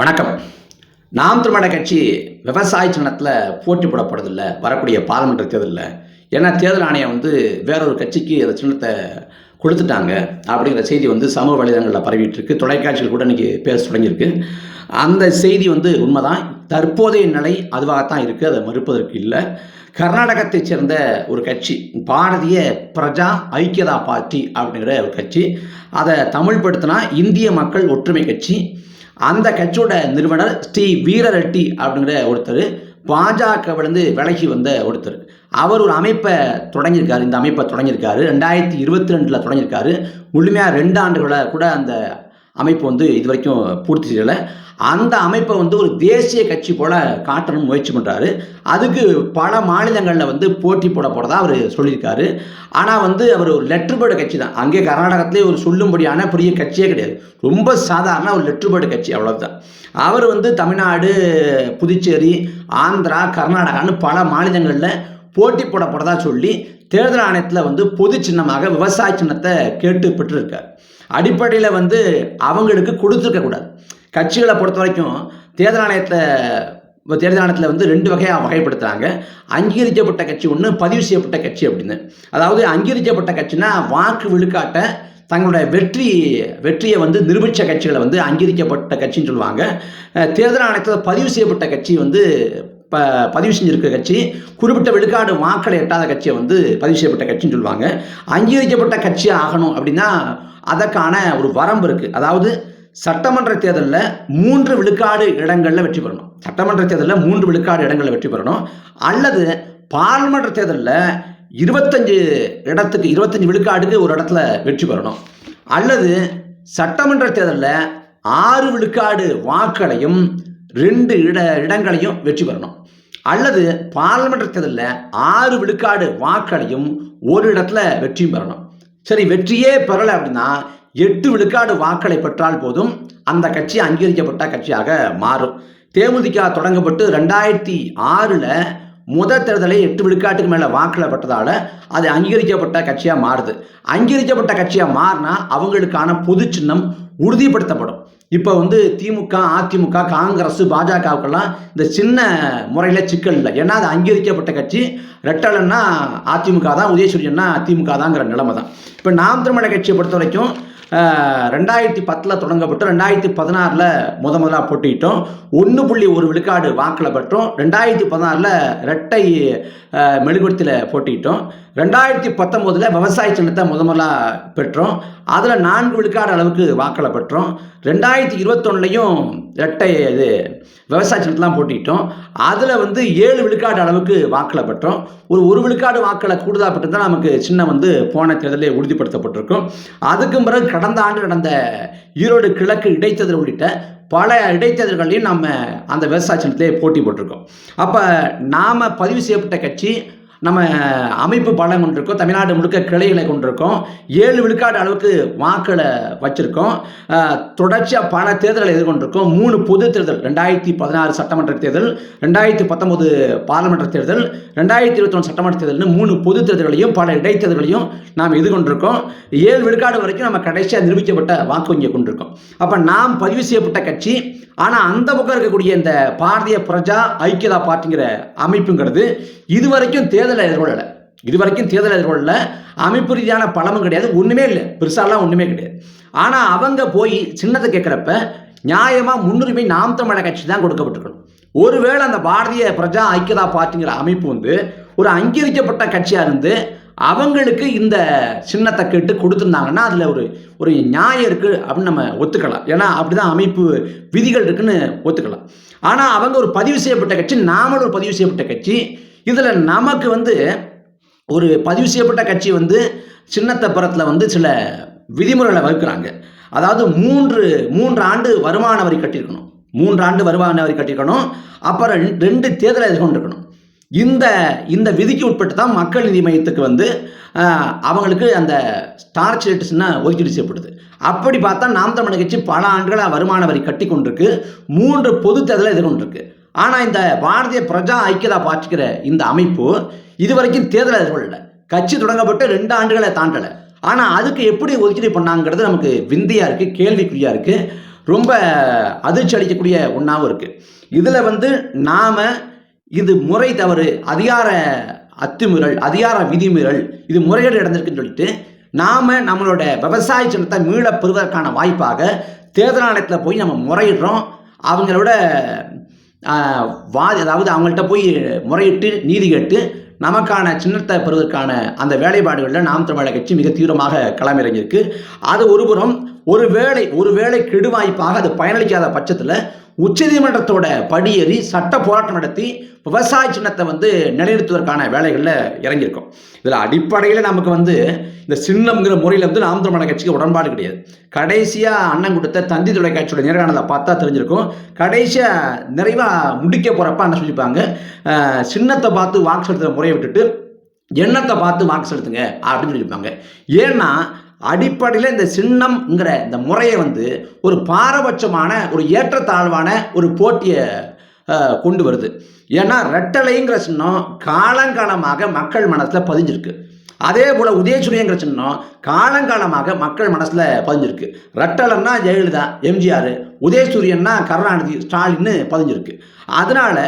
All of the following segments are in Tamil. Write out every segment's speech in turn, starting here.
வணக்கம். நாம் திருமண கட்சி விவசாய சின்னத்தில் போட்டி போடப்படுதில்லை வரக்கூடிய பாராளுமன்ற தேர்தலில். ஏன்னா தேர்தல் ஆணையம் வந்து வேறொரு கட்சிக்கு அந்த சின்னத்தை கொடுத்துட்டாங்க அப்படிங்கிற செய்தி வந்து சமூக வலைதளங்களில் பரவிட்டு இருக்கு தொலைக்காட்சிகள் கூட இன்றைக்கி பேச தொடங்கியிருக்கு. அந்த செய்தி வந்து உண்மைதான். தற்போதைய நிலை அதுவாகத்தான் இருக்குது அதை மறுப்பதற்கு இல்லை. கர்நாடகத்தைச் சேர்ந்த ஒரு கட்சி பாரதிய பிரஜா ஐக்கியதா பார்ட்டி அப்படிங்கிற ஒரு கட்சி. அதை தமிழ்படுத்தினா இந்திய மக்கள் ஒற்றுமை கட்சி. அந்த கட்சியோட நிறுவனர் ஸ்ரீ வீரரெட்டி அப்படிங்கிற ஒருத்தர் பாஜகவிலிருந்து விலகி வந்த ஒருத்தர். அவர் ஒரு அமைப்பை தொடங்கியிருக்காரு இந்த அமைப்பை தொடங்கியிருக்காரு. ரெண்டாயிரத்தி இருபத்தி ரெண்டில் தொடங்கியிருக்காரு. முழுமையாக ரெண்டு ஆண்டுகளை கூட அந்த அமைப்பு வந்து இது வரைக்கும் பூர்த்தி செய்யலை. அந்த அமைப்பை வந்து ஒரு தேசிய கட்சி போல காட்டணும்னு முயற்சி பண்ணுறாரு அதுக்கு பல மாநிலங்களில் வந்து போட்டி போட போகிறதா அவர் சொல்லியிருக்காரு. ஆனால் வந்து அவர் ஒரு லெட்டர் பேர்டு கட்சி தான். அங்கே கர்நாடகத்திலே ஒரு சொல்லும்படியான பெரிய கட்சியே கிடையாது. ரொம்ப சாதாரண ஒரு லெட்டர் பேர்டு கட்சி அவ்வளோதான் அவர் வந்து தமிழ்நாடு புதுச்சேரி ஆந்திரா கர்நாடகான்னு பல மாநிலங்களில் போட்டி போட போகிறதா சொல்லி தேர்தல் ஆணையத்தில் வந்து பொது சின்னமாக விவசாய சின்னத்தை கேட்டு பெற்றிருக்கார். அடிப்படையில் வந்து அவங்களுக்கு கொடுத்துருக்கக்கூடாது கட்சிகளை பொறுத்த வரைக்கும் தேர்தல் ஆணையத்தில் தேர்தல் ஆணையத்தில் வந்து ரெண்டு வகையாக வகைப்படுத்துகிறாங்க அங்கீகரிக்கப்பட்ட கட்சி ஒன்று பதிவு செய்யப்பட்ட கட்சி அப்படின்னு. அதாவது அங்கீகரிக்கப்பட்ட கட்சினா வாக்கு விழுக்காட்டை தங்களுடைய வெற்றி வெற்றியை வந்து நிரூபித்த கட்சிகளை வந்து அங்கீகரிக்கப்பட்ட கட்சின்னு சொல்லுவாங்க. தேர்தல் ஆணையத்தில் பதிவு செய்யப்பட்ட கட்சி வந்து ப பதிவு செஞ்சிருக்கிற கட்சி குறிப்பிட்ட விழுக்காடு வாக்களை எட்டாத கட்சியை வந்து பதிவு செய்யப்பட்ட கட்சின்னு சொல்லுவாங்க. அங்கீகரிக்கப்பட்ட கட்சி ஆகணும் அப்படின்னா அதற்கான ஒரு வரம்பு இருக்குது அதாவது சட்டமன்ற தேர்தலில் மூன்று விழுக்காடு இடங்களில் வெற்றி பெறணும். சட்டமன்ற தேர்தலில் மூன்று விழுக்காடு இடங்களில் வெற்றி பெறணும். அல்லது பாராளுமன்ற தேர்தலில் இருபத்தஞ்சு இடத்துக்கு இருபத்தஞ்சு விழுக்காடுக்கு ஒரு இடத்துல வெற்றி பெறணும். அல்லது சட்டமன்ற தேர்தலில் ஆறு விழுக்காடு வாக்களையும் ரெண்டு இட இடங்களையும் வெற்றி பெறணும். அல்லது பாராளுமன்ற தேர்தலில் ஆறு விழுக்காடு வாக்களையும் ஒரு இடத்துல வெற்றியும் பெறணும். சரி வெற்றியே பெறலை அப்படின்னா எட்டு விழுக்காடு வாக்களை பெற்றால் போதும் அந்த கட்சி அங்கீகரிக்கப்பட்ட கட்சியாக மாறும். தேமுதிக தொடங்கப்பட்டு ரெண்டாயிரத்தி ஆறில் முதல் தேர்தலை எட்டு விழுக்காட்டுக்கு மேலே வாக்கில் பெற்றதால் அது அங்கீகரிக்கப்பட்ட கட்சியாக மாறுது. அங்கீகரிக்கப்பட்ட கட்சியாக மாறினா அவங்களுக்கான பொது சின்னம் உறுதிப்படுத்தப்படும். இப்போ வந்து திமுக அதிமுக காங்கிரஸ் பாஜகவுக்கெல்லாம் இந்த சின்ன முறையில் சிக்கல் இல்லை. ஏன்னா அது அங்கீகரிக்கப்பட்ட கட்சி. ரெட்டலன்னா அதிமுக தான் உதயசூரியன்னா திமுக தாங்கிற நிலைமை தான். இப்போ நாம் திருமண கட்சியை பொறுத்த வரைக்கும் ரெண்டாயிரத்தி பத்தில் தொடங்கப்பட்டு ரெண்டாயிரத்தி பதினாறில் முத முதலாக போட்டிக்கிட்டோம் ஒன்று புள்ளி ஒரு விழுக்காடு வாக்கில் பெற்றோம். ரெண்டாயிரத்தி பதினாறில் ரெட்டை ஆஹ், மெழுகுவர்த்தியில் ரெண்டாயிரத்தி பத்தொம்போதில் விவசாய சின்னத்தை முத முதலாக பெற்றோம். அதில் நான்கு விழுக்காடு அளவுக்கு வாக்கில் பெற்றோம். ரெண்டாயிரத்தி இருபத்தொன்னுலையும் ரெட்டை இது விவசாய சின்னத்தெலாம் அதில் வந்து ஏழு விழுக்காடு அளவுக்கு வாக்களை பெற்றோம் ஒரு ஒரு விழுக்காடு வாக்களை கூடுதலாக பெற்றிருந்தால் நமக்கு சின்ன வந்து போன தேர்தலில் உறுதிப்படுத்தப்பட்டிருக்கும். அதுக்கு பிறகு கடந்த ஆண்டு நடந்த ஈரோடு கிழக்கு இடைத்தேர்தல் உள்ளிட்ட பல இடைத்தேர்தல்களையும் நம்ம அந்த விவசாய சின்னத்திலே போட்டி போட்டிருக்கோம். அப்போ நாம் பதிவு செய்யப்பட்ட கட்சி நம்ம அமைப்பு பலம் கொண்டிருக்கோம் தமிழ்நாடு முழுக்க கிளைகளை கொண்டிருக்கோம். ஏழு விழுக்காடு அளவுக்கு வாக்களை வச்சுருக்கோம். தொடர்ச்சியாக பல தேர்தல்களை எதிர்கொண்டிருக்கோம். மூணு பொது தேர்தல் ரெண்டாயிரத்தி பதினாறு சட்டமன்ற தேர்தல் ரெண்டாயிரத்தி பத்தொம்போது பாராளுமன்ற தேர்தல் ரெண்டாயிரத்தி இருபத்தொன்று சட்டமன்ற தேர்தல்னு மூணு பொது தேர்தல்களையும் பல இடைத்தேர்தல்களையும் நாம் எதிர்கொண்டிருக்கோம். ஏழு விழுக்காடு வரைக்கும் நம்ம கடைசியாக நிரூபிக்கப்பட்ட வாக்கு வங்கியை கொண்டிருக்கோம். அப்போ நாம் பதிவு செய்யப்பட்ட கட்சி ஆனால் அந்த பக்கம் இருக்கக்கூடிய இந்த பாரதிய பிரஜா ஐக்கியதா பார்ட்டிங்கிற அமைப்புங்கிறது இது வரைக்கும் தேர்தலை எதிர்கொள்ளலை. இது வரைக்கும் தேர்தல் எதிர்கொள்ளல. அமைப்பு ரீதியான பலமும் கிடையாது. ஒன்றுமே இல்லை. பெருசாலாம் ஒன்றுமே கிடையாது. ஆனால் அவங்க போய் சின்னத்தை கேட்குறப்ப நியாயமாக முன்னுரிமை நாம் தமிழக கட்சி தான் கொடுக்கப்பட்டிருக்கணும். ஒருவேளை அந்த பாரதிய பிரஜா ஐக்கியதா பார்ட்டிங்கிற அமைப்பு வந்து ஒரு அங்கீகரிக்கப்பட்ட கட்சியாக இருந்து அவங்களுக்கு இந்த சின்னத்தை கேட்டு கொடுத்துருந்தாங்கன்னா அதில் ஒரு ஒரு நியாயம் இருக்குது அப்படின்னு நம்ம ஒத்துக்கலாம். ஏன்னா அப்படி தான் அமைப்பு விதிகள் இருக்குன்னு ஒத்துக்கலாம். ஆனால் அவங்க ஒரு பதிவு செய்யப்பட்ட கட்சி நாமளும் ஒரு பதிவு செய்யப்பட்ட கட்சி இதில் நமக்கு வந்து ஒரு பதிவு செய்யப்பட்ட கட்சி வந்து சின்னத்தப்புறத்தில் வந்து சில விதிமுறைகளை வகுக்கிறாங்க. அதாவது மூன்று மூன்று ஆண்டு வருமான வரி கட்டியிருக்கணும். மூன்று ஆண்டு வருமான வரி கட்டியிருக்கணும். அப்புறம் ரெண்டு- ரெண்டு தேர்தலை எதிர்கொண்டிருக்கணும் இந்த இந்த விதிக்கு உட்பட்டு தான் மக்கள் நிதி மையத்துக்கு வந்து அவங்களுக்கு அந்த ஸ்டார் ஸ்டேட்டஸ்னா ஒதுக்கீடு செய்யப்படுது. அப்படி பார்த்தா நாம் தமிழர் கட்சி பல ஆண்டுகளாக வருமான வரி கட்டி கொண்டிருக்கு மூன்று பொது தேர்தலை எதிர்கொண்டிருக்கு ஆனால் இந்த பாரதிய பிரஜா ஐக்கியதா பார்த்துக்கிற இந்த அமைப்பு இதுவரைக்கும் தேர்தலை எதிர்கொள்ளல கட்சி தொடங்கப்பட்டு ரெண்டு ஆண்டுகளை தாண்டலை. ஆனால் அதுக்கு எப்படி ஒதுக்கீடு பண்ணாங்கிறது நமக்கு விந்தையாக இருக்குது கேள்விக்குறியாக இருக்குது ரொம்ப அதிர்ச்சி அளிக்கக்கூடிய ஒன்றாகவும் இருக்குது இதில் வந்து நாம் இது முறை தவறு அதிகார அத்துமீறல் அதிகார விதிமீறல் இது முறைகேடு நடந்திருக்குன்னு சொல்லிட்டு நாம் நம்மளோட விவசாய சின்னத்தை மீள பெறுவதற்கான வாய்ப்பாக தேர்தல் ஆணையத்தில் போய் நம்ம முறையிடுறோம். அவங்களோட வாதி அதாவது அவங்கள்ட்ட போய் முறையிட்டு நீதி கேட்டு நமக்கான சின்னத்தை பெறுவதற்கான அந்த வேலைப்பாடுகளில் நாம் தமிழக கட்சி மிக தீவிரமாக களமிறங்கியிருக்கு. அது ஒருபுறம் ஒரு வேளை ஒரு வேளை கெடுவாய்ப்பாக அது பயனளிக்காத பட்சத்தில் உச்சநீதிமன்றத்தோட படியேறி சட்ட போராட்டம் நடத்தி விவசாய சின்னத்தை வந்து நிலைநிறுத்துவதற்கான வேலைகளில் இறங்கியிருக்கோம். இதில் அடிப்படையில் நமக்கு வந்து இந்த சின்னம்ங்கிற முறையில் வந்து நாம் தமிழக கட்சிக்கு உடன்பாடு கிடையாது. கடைசியாக அண்ணன் கொடுத்த தந்தி தொலைக்காட்சியோட நேர்காணலை பார்த்தா தெரிஞ்சிருக்கும். கடைசியாக நிறைவாக முடிக்க போகிறப்ப அண்ணன் சொல்லியிருப்பாங்க சின்னத்தை பார்த்து வாக்கு செலுத்துகிற முறையை விட்டுட்டு எண்ணத்தை பார்த்து வாக்கு செலுத்துங்க அப்படின்னு சொல்லியிருப்பாங்க. ஏன்னா அடிப்படையில் இந்த சின்னம்ங்கிற இந்த முறையை வந்து ஒரு பாரபட்சமான ஒரு ஏற்றத்தாழ்வான ஒரு போட்டியை கொண்டு வருது. ஏன்னா ரெட்டலைங்கிற சின்னம் காலங்காலமாக மக்கள் மனசில் பதிஞ்சிருக்கு. அதே போல் உதயசூரியங்கிற சின்னம் காலங்காலமாக மக்கள் மனசில் பதிஞ்சிருக்கு. ரெட்டலன்னா ஜெயலலிதா எம்ஜிஆர் உதயசூரியன்னா கருணாநிதி ஸ்டாலின்னு பதிஞ்சிருக்கு. அதனால்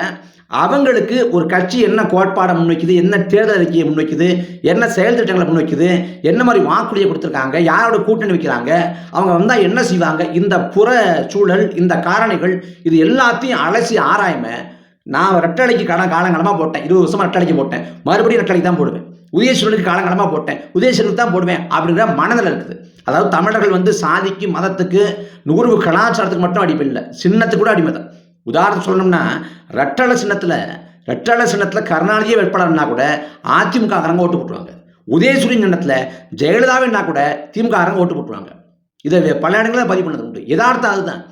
அவங்களுக்கு ஒரு கட்சி என்ன கோட்பாடை முன்வைக்குது என்ன தேர்தல் அறிக்கையை முன்வைக்குது என்ன செயல் திட்டங்களை முன்வைக்குது என்ன மாதிரி வாக்குறுதியை கொடுத்துருக்காங்க யாரோட கூட்டணி வைக்கிறாங்க அவங்க வந்தால் என்ன செய்வாங்க இந்த புற சூழல் இந்த காரணிகள் இது எல்லாத்தையும் அலசி ஆராயாம நான் ரெட்டலைக்கு கடன் காலங்காலமாக போட்டேன் இருபது வருஷமாக ரெட்டலைக்கு போட்டேன் மறுபடியும் ரெட்டலைக்கு தான் போடுவேன் உதயசூரனுக்கு காலங்காலமாக போட்டேன் உதயசூரனுக்கு தான் போடுவேன் அப்படிங்கிற மனதில் இருக்குது. அதாவது தமிழர்கள் வந்து சாதிக்கு மதத்துக்கு நுகர்வு கலாச்சாரத்துக்கு மட்டும் அடிமை இல்லை சின்னத்துக்கு கூட அடிமை தான் உதாரணம் சொல்லணும்னா ரெட்டள சின்னத்தில் ரெட்டள சின்னத்தில் கருணாநிதியே வேட்பாளர்னா கூட அதிமுககாரங்க ஓட்டு போட்டுருவாங்க. உதயசூரியன் சின்னத்தில் ஜெயலலிதாவின்னா கூட திமுககாரங்க ஓட்டு போட்டுருவாங்க. இதை வே- பல இடங்களில் பதிவு பண்ணது உண்டு. எதார்த்தம் அதுதான்.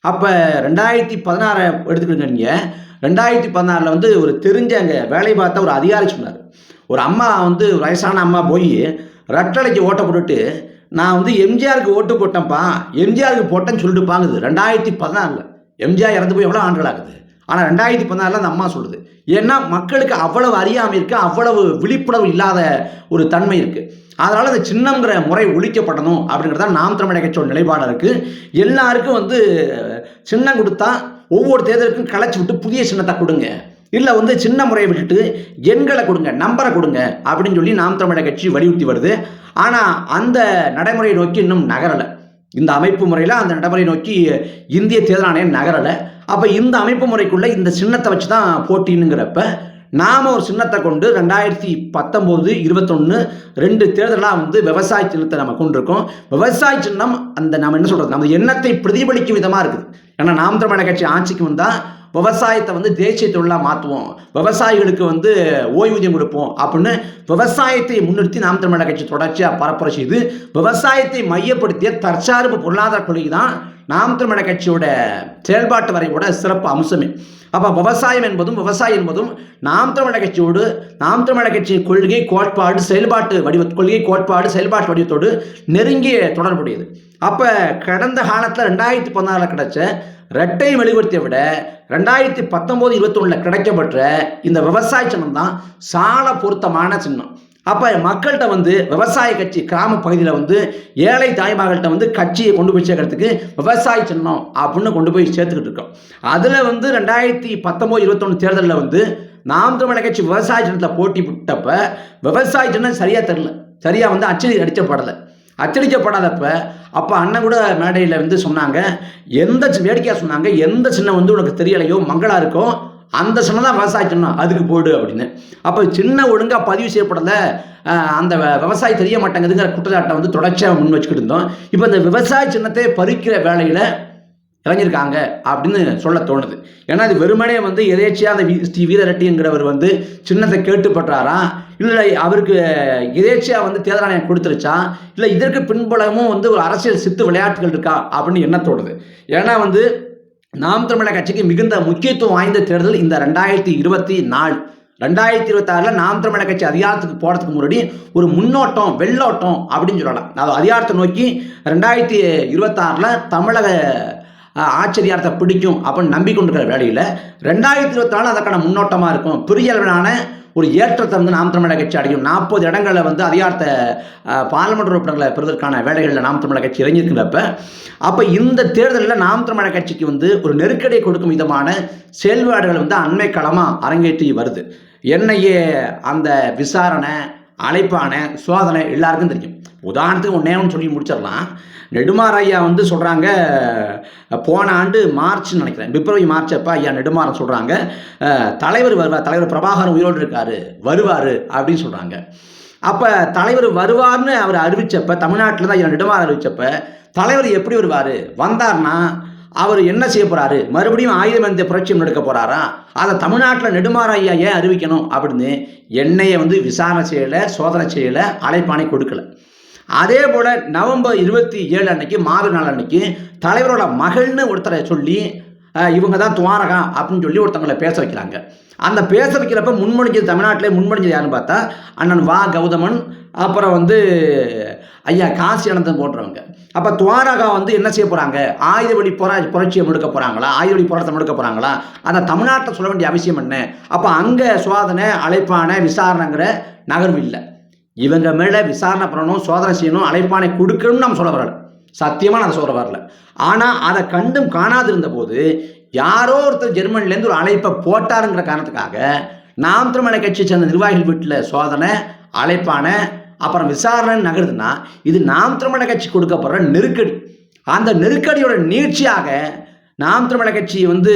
அப்போ ரெண்டாயிரத்தி பதினாறை எடுத்துக்கிடுங்க நீங்கள் ரெண்டாயிரத்தி பதினாறில் வந்து ஒரு தெரிஞ்ச அங்கே வேலை பார்த்த ஒரு அதிகாரி சொன்னார். ஒரு அம்மா வந்து வயசான அம்மா போய் ரெட்டலைக்கு ஓட்ட போட்டுட்டு நான் வந்து எம்ஜிஆருக்கு ஓட்டு போட்டேன்ப்பா எம்ஜிஆருக்கு போட்டேன்னு சொல்லிட்டு பாங்குது ரெண்டாயிரத்தி பதினாறில். எம்ஜிஆர் இறந்து போய் எவ்வளோ ஆண்டுகள் ஆகுது ஆனால் ரெண்டாயிரத்தி பதினாலில் அந்த அம்மா சொல்லுது. ஏன்னா மக்களுக்கு அவ்வளவு அறியாமை இருக்குது அவ்வளவு விழிப்புணர்வு இல்லாத ஒரு தன்மை இருக்குது அதனால் அந்த சின்னங்கிற முறை ஒழிக்கப்படணும் அப்படிங்கிறது தான் நாம் தமிழக கட்சியோட நிலைப்பாடாக இருக்குது எல்லாருக்கும் வந்து சின்னம் கொடுத்தா ஒவ்வொரு தேர்தலுக்கும் களைச்சி விட்டு புதிய சின்னத்தை கொடுங்க. இல்லை வந்து சின்ன முறையை விட்டுட்டு எண்களை கொடுங்க நம்பரை கொடுங்க அப்படின்னு சொல்லி நாம் தமிழக கட்சி வலியுறுத்தி வருது. ஆனால் அந்த நடைமுறையை நோக்கி இன்னும் நகரலை. இந்த அமைப்பு முறையில் அந்த நடைமுறை நோக்கி இந்திய தேர்தல் ஆணையம் நகரலை. அப்போ இந்த அமைப்பு முறைக்குள்ளே இந்த சின்னத்தை வச்சு தான் போட்டின்னுங்கிறப்ப நாம் ஒரு சின்னத்தை கொண்டு ரெண்டாயிரத்தி பத்தொம்போது இருபத்தொன்று ரெண்டு தேர்தலாக வந்து விவசாய சின்னத்தை நம்ம கொண்டிருக்கோம். விவசாய சின்னம் அந்த நம்ம என்ன சொல்கிறது நம்ம எண்ணத்தை பிரதிபலிக்கும் விதமாக இருக்குது. ஏன்னா நாம் தமிழக கட்சி ஆட்சிக்கு வந்தால் விவசாயத்தை வந்து தேசிய தொழிலாக மாற்றுவோம் விவசாயிகளுக்கு வந்து ஓய்வூதியம் கொடுப்போம் அப்படின்னு விவசாயத்தை முன்னிறுத்தி நாம் தமிழக கட்சி தொடர்ச்சியாக பரப்புரை செய்து விவசாயத்தை மையப்படுத்திய தற்சார்பு பொருளாதார கொள்கை தான் நாம் தமிழக கட்சியோட செயல்பாட்டு வரைவோட சிறப்பு அம்சமே. அப்போ விவசாயம் என்பதும் விவசாயம் என்பதும் நாம் தமிழக கட்சியோடு நாம் தமிழக கட்சி கொள்கை கோட்பாடு செயல்பாட்டு வடிவ கொள்கை கோட்பாடு செயல்பாட்டு வடிவத்தோடு நெருங்கிய தொடர்புடையது. அப்போ கடந்த காலத்தில் ரெண்டாயிரத்தி பதினாறில் கிடைச்ச ரெட்டை மெழுகுவர்த்தியை விட ரெண்டாயிரத்தி பத்தொம்போது இருபத்தொன்னில் கிடைக்கப்பட்ட இந்த விவசாய சின்னம் தான் சால பொருத்தமான சின்னம். அப்போ மக்கள்கிட்ட வந்து விவசாய கட்சி கிராம பகுதியில் வந்து ஏழை தாய்மார்கள்ட்ட வந்து கட்சியை கொண்டு போய் சேர்க்கறதுக்கு விவசாய சின்னம் அப்படின்னு கொண்டு போய் சேர்த்துக்கிட்டு இருக்கோம். அதில் வந்து ரெண்டாயிரத்தி பத்தொம்போது இருபத்தொன்று தேர்தலில் வந்து நாம் தமிழக கட்சி விவசாய சின்னத்தில் போட்டி விட்டப்ப விவசாய சின்னம் சரியாக தெரில சரியாக வந்து அச்சடி அடிக்கப்படலை. அச்சடிக்கப்படாதப்ப அப்போ அண்ணன் கூட மேடையில் வந்து சொன்னாங்க எந்த சி- வேடிக்கையாக சொன்னாங்க எந்த சின்னம் வந்து உனக்கு தெரியலையோ மங்களாக இருக்கோ அந்த சின்ன தான் விவசாயம் சின்னம் அதுக்கு போடு அப்படின்னு. அப்போ சின்ன ஒழுங்காக பதிவு செய்யப்படலை அந்த விவசாயி தெரிய மாட்டேங்குதுங்கிற குற்றச்சாட்டை வந்து தொடர்ச்சியாக முன் வச்சுக்கிட்டு இருந்தோம். இப்போ இந்த விவசாய சின்னத்தை பறிக்கிற வேலையில் இறங்கியிருக்காங்க அப்படின்னு சொல்ல தோணுது. ஏன்னா அது வெறுமனே வந்து எதேச்சியாக அந்த வி- ஸ்ரீ வீரரெட்டிங்கிறவர் வந்து சின்னத்தை கேட்டுப்பட்டாராம் இல்லை அவருக்கு எதேச்சியாக வந்து தேர்தல் ஆணையம் கொடுத்துருச்சா? இல்லை இதற்கு பின்புலமும் வந்து ஒரு அரசியல் சித்து விளையாட்டுகள் இருக்கா? அப்படின்னு என்ன தோணுது? ஏன்னா வந்து நாம் தமிழக கட்சிக்கு மிகுந்த முக்கியத்துவம் வாய்ந்த தேர்தல் இந்த ரெண்டாயிரத்தி இருபத்தி நாலு. ரெண்டாயிரத்தி இருபத்தாறில் நாம் தமிழக கட்சி அதிகாரத்துக்கு போகிறதுக்கு முன்னாடி ஒரு முன்னோட்டம் வெள்ளோட்டம் அப்படின்னு சொல்லலாம். அது அதிகாரத்தை நோக்கி ரெண்டாயிரத்தி இருபத்தாறில் தமிழக ஆச்சரியார்த்தை பிடிக்கும் அப்படின்னு நம்பிக்கொண்டிருக்கிற வேலையில் ரெண்டாயிரத்தி இருபத்தி நாலு அதற்கான முன்னோட்டமாக இருக்கும். பெரிய அளவிலான ஒரு ஏற்றத்தை வந்து நாம் தமிழக கட்சி அடையும். நாற்பது இடங்களில் வந்து அதிகாரத்தை அஹ், உறுப்பினர்களை பெறுவதற்கான வேலைகளில் நாம் தமிழக கட்சி இறங்கியிருக்கிறப்ப அப்போ இந்த தேர்தலில் நாம் தமிழக கட்சிக்கு வந்து ஒரு நெருக்கடியை கொடுக்கும் விதமான செயல்பாடுகள் வந்து அண்மை களமாக அரங்கேற்றி வருது. என்னையே அந்த விசாரணை அழைப்பான சோதனை எல்லாருக்கும் தெரியும். உதாரணத்துக்கு ஒன்றே ஒன்று சொல்லி முடிச்சிடலாம். நெடுமாற ஐயா வந்து சொல்கிறாங்க போன ஆண்டு மார்ச்னு நினைக்கிறேன். பிப்ரவரி மார்ச் அப்போ ஐயா நெடுமாறன் சொல்கிறாங்க தலைவர் வருவார் தலைவர் பிரபாகரன் உயிரோடு இருக்கார் வருவார் அப்படின்னு சொல்கிறாங்க அப்போ தலைவர் வருவார்னு அவர் அறிவிச்சப்ப தமிழ்நாட்டில் தான் ஐயா நெடுமாறன் அறிவிச்சப்ப தலைவர் எப்படி வருவார்? வந்தார்னா அவர் என்ன செய்ய போகிறாரு மறுபடியும் ஆயுதம் எந்த புரட்சியம் நடக்க போகிறாரா அதை தமிழ்நாட்டில் நெடுமாற ஐயா ஏன் அறிவிக்கணும் அப்படின்னு என்னையை வந்து விசாரணை செய்யலை சோதனை செய்யலை அழைப்பானை கொடுக்கல. அதே போல் நவம்பர் இருபத்தி ஏழு அன்னைக்கு மாறு நாள் அன்னைக்கு தலைவரோட மகள்னு ஒருத்தரை சொல்லி இவங்க தான் துவாரகா அப்படின்னு சொல்லி ஒருத்தவங்களை பேச வைக்கிறாங்க. அந்த பேச வைக்கிறப்ப முன்மொழிஞ்சது தமிழ்நாட்டிலே முன்மொழிஞ்சது யாருன்னு பார்த்தா அண்ணன் வா கௌதமன் அப்புறம் வந்து ஐயா காசி அனந்தம் போன்றவங்க. அப்போ துவாரகா வந்து என்ன செய்ய போகிறாங்க ஆயுத வழி போரா புரட்சியை முடுக்க போகிறாங்களா ஆயுத வழி போராட்டம் முடுக்க போகிறாங்களா அதை தமிழ்நாட்டில் சொல்ல வேண்டிய அவசியம் என்ன? அப்போ அங்கே சோதனை அழைப்பான விசாரணைங்கிற நகர்வு இல்லை. இவங்க மேலே விசாரணை பண்ணணும் சோதனை செய்யணும் அழைப்பானை கொடுக்கணும்னு நம்ம சொல்ல வரல. சத்தியமாக நான் சொல்ல வரல. ஆனால் அதை கண்டும் காணாதிருந்த போது யாரோ ஒருத்தர் ஜெர்மனிலேருந்து ஒரு அழைப்பை போட்டாருங்கிற காரணத்துக்காக நாம் திருமண கட்சியை சேர்ந்த நிர்வாகிகள் வீட்டில் சோதனை அழைப்பான அப்புறம் விசாரணை நகருதுன்னா இது நாம் திருமண கட்சி கொடுக்கப்படுற நெருக்கடி. அந்த நெருக்கடியோட நீட்சியாக நாம் திருமண கட்சி வந்து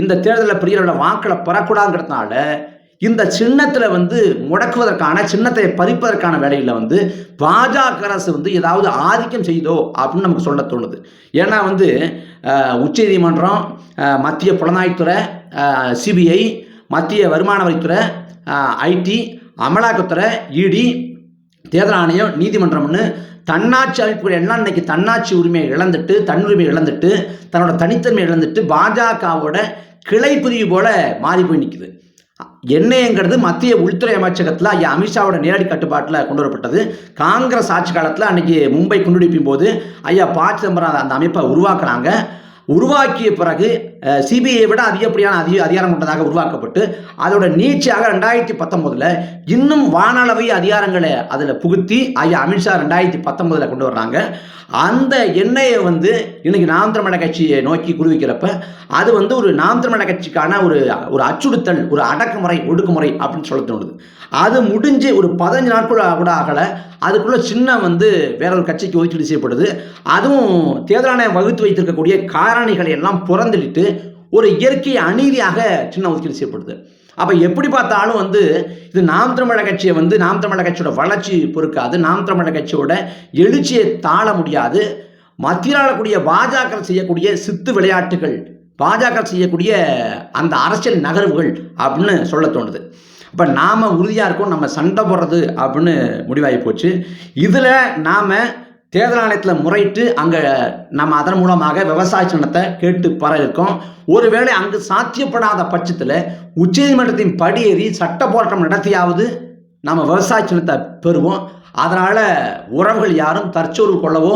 இந்த தேர்தலில் பிரியரோட வாக்களை பெறக்கூடாதுங்கிறதுனால இந்த சின்னத்தில் வந்து முடக்குவதற்கான சின்னத்தை பறிப்பதற்கான வேலையில் வந்து பாஜக அரசு வந்து ஏதாவது ஆதிக்கம் செய்தோ அப்படின்னு நமக்கு சொல்ல தோணுது. ஏன்னா வந்து உச்சநீதிமன்றம் மத்திய புலனாய்த்துறை சிபிஐ மத்திய வருமான வரித்துறை ஐடி அமலாக்கத்துறை இடி தேர்தல் ஆணையம் நீதிமன்றம்னு தன்னாட்சி அமைப்புகள் எல்லாம் இன்னைக்கு தன்னாட்சி உரிமையை இழந்துட்டு தன்னுரிமை இழந்துட்டு தன்னோட தனித்தன்மை இழந்துட்டு பாஜகவோட கிளை பிரிவு போல மாறி போய் நிற்குது எண்ணெய்ங்கிறது மத்திய உள்துறை அமைச்சகத்தில் ஐயா அமித்ஷாவோட நேரடி கட்டுப்பாட்டில் கொண்டு வரப்பட்டது காங்கிரஸ் ஆட்சி காலத்தில் அன்னைக்கு மும்பை குண்டுடிப்பின் போது ஐயா ப சிதம்பரம் அந்த அமைப்பை உருவாக்குறாங்க உருவாக்கிய பிறகு சிபிஐ விட அதிகப்படியான அதிக அதிகாரம் கொண்டதாக உருவாக்கப்பட்டு அதோட நீட்சியாக ரெண்டாயிரத்தி பத்தொம்போதில் இன்னும் வானளவை அதிகாரங்களை அதில் புகுத்தி ஐயா அமித்ஷா ரெண்டாயிரத்தி பத்தொம்போதில் கொண்டு வர்றாங்க. அந்த எண்ணெயை வந்து இன்னைக்கு நாம் தமிழக கட்சியை நோக்கி குருவிக்கிறப்ப அது வந்து ஒரு நாம் தமிழக கட்சிக்கான ஒரு ஒரு அச்சுறுத்தல் ஒரு அடக்குமுறை ஒடுக்குமுறை அப்படின்னு சொல்ல தோணுது. அது முடிஞ்சு ஒரு பதினஞ்சு நாட்கள் கூட ஆகலை. அதுக்குள்ளே சின்ன வந்து வேற ஒரு கட்சிக்கு ஒதுக்கீடு செய்யப்படுது. அதுவும் தேர்தல் ஆணையம் வகுத்து வைத்திருக்கக்கூடிய காரணிகளை எல்லாம் புறந்தளிட்டு ஒரு இயற்கை அநீதியாக சின்ன ஒதுக்கீடு செய்யப்படுது. அப்போ எப்படி பார்த்தாலும் வந்து இது நாம் தமிழக கட்சியை வந்து நாம் தமிழக கட்சியோட வளர்ச்சி பொறுக்காது. நாம் தமிழக கட்சியோட எழுச்சியை தாழ முடியாது. மத்தியில் ஆளக்கூடிய பாஜக செய்யக்கூடிய சித்து விளையாட்டுகள் பாஜக செய்யக்கூடிய அந்த அரசியல் நகர்வுகள் அப்படின்னு சொல்ல தோணுது. இப்போ நாம் உறுதியாக இருக்கோம் நம்ம சண்டை போடுறது அப்படின்னு முடிவாகி போச்சு. இதில் நாம் தேர்தல் ஆணையத்தில் முறையிட்டு அங்கே நம்ம அதன் மூலமாக விவசாய சின்னத்தை கேட்டு பெற இருக்கோம் ஒருவேளை அங்கு சாத்தியப்படாத பட்சத்தில் உச்சநீதிமன்றத்தின் படியேறி சட்ட போராட்டம் நடத்தியாவது நம்ம விவசாய சின்னத்தை பெறுவோம். அதனால் உறவுகள் யாரும் தற்சோர்வு கொள்ளவோ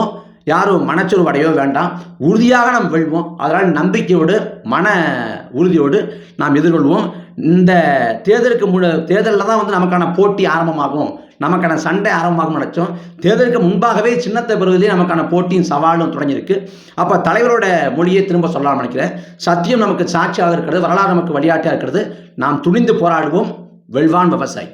யாரும் மனச்சொருவடையோ வேண்டாம். உறுதியாக நாம் வெல்வோம். அதனால் நம்பிக்கையோடு மன உறுதியோடு நாம் எதிர்கொள்வோம். இந்த தேர்தலுக்கு முழு தேர்தலில் தான் வந்து நமக்கான போட்டி ஆரம்பமாகும். நமக்கான சண்டை ஆரம்பமாகும் நினச்சோம். தேர்தலுக்கு முன்பாகவே சின்னத்தை பெறுவதிலே நமக்கான போட்டியும் சவாலும் தொடங்கியிருக்கு. அப்போ தலைவரோட மொழியை திரும்ப சொல்லலாம் நினைக்கிறேன். சத்தியம் நமக்கு சாட்சியாக இருக்கிறது வரலாறு நமக்கு வழியாட்டியாக இருக்கிறது. நாம் துணிந்து போராடுவோம். வெல்வான் விவசாயி.